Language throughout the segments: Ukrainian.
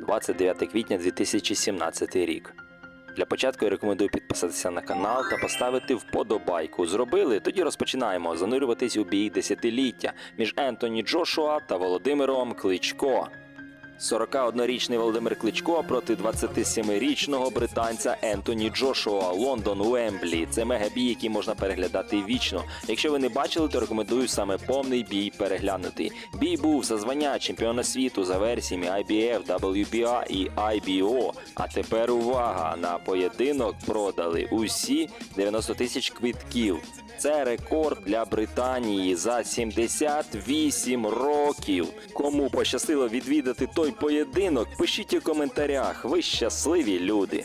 29 квітня 2017 рік. Для початку я рекомендую підписатися на канал та поставити вподобайку. Зробили? Тоді розпочинаємо занурюватись у бій десятиліття між Ентоні Джошуа та Володимиром Кличко. 41-річний Володимир Кличко проти 27-річного британця Ентоні Джошуа, Лондон Уемблі. Це мегабій, який можна переглядати вічно. Якщо ви не бачили, то рекомендую саме повний бій переглянути. Бій був за звання чемпіона світу за версіями IBF, WBA і IBO. А тепер увага! На поєдинок продали усі 90 тисяч квитків. Це рекорд для Британії за 78 років. Кому пощастило відвідати той поєдинок, пишіть у коментарях. Ви щасливі люди.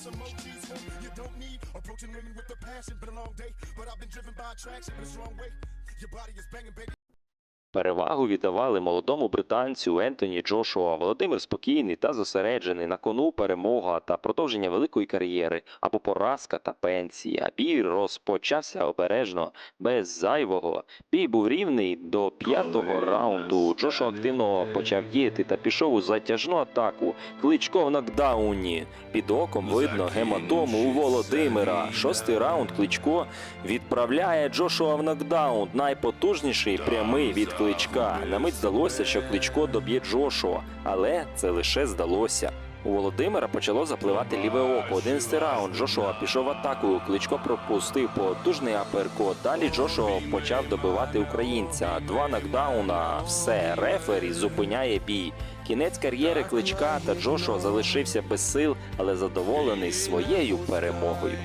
Перевагу віддавали молодому британцю Ентоні Джошуа. Володимир спокійний та зосереджений на кону перемога та продовження великої кар'єри або поразка та пенсія. Бій розпочався обережно, без зайвого. Бій був рівний до п'ятого раунду. Джошуа активно почав діяти та пішов у затяжну атаку. Кличко в нокдауні. Під оком видно гематому у Володимира. Шостий раунд Кличко відправляє Джошуа в нокдаун. Найпотужніший прямий від Кличка. На мить здалося, що Кличко доб'є Джошуа, але це лише здалося. У Володимира почало запливати ліве око. Одинадцятий раунд Джошуа пішов в атаку. Кличко пропустив потужний аперкот. Далі Джошуа почав добивати українця. Два нокдауна. Все, рефері зупиняє бій. Кінець кар'єри Кличка та Джошуа залишився без сил, але задоволений своєю перемогою.